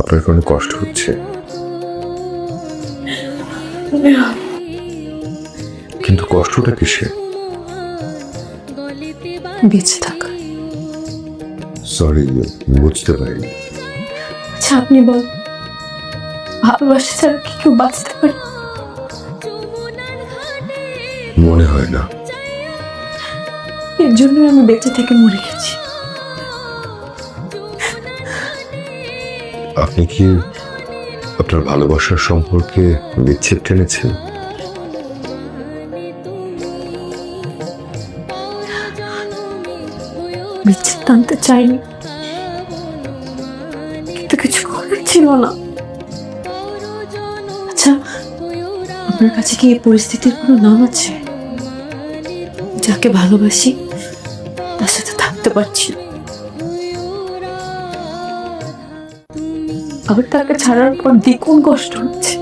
আপনার কোনো কষ্ট হচ্ছে? কিন্তু কষ্টটা কিসে বেঁচে থাকা। সরি বুঝতে পারিনি। আচ্ছা আপনি বল। ভালোবাসা ছাড়া কি কেউ বাঁচতে পারে? মনে হয় না। এর জন্যই আমি বেঁচে থেকে মরে গেছি। আপনি কি আপনার ভালোবাসার সম্পর্কে বিচ্ছেদ টেনেছেন? বিচ্ছেদ টানতে চাইনি। কিন্তু কিছু করার ছিল না। আচ্ছা আপনার কাছে কি এই পরিস্থিতির কোনো নাম আছে? যাকে ভালোবাসি, তার সাথে থাকতে পারছি না। আবার তাকে ছাড়ার পর দ্বিগুণ কষ্ট হচ্ছে।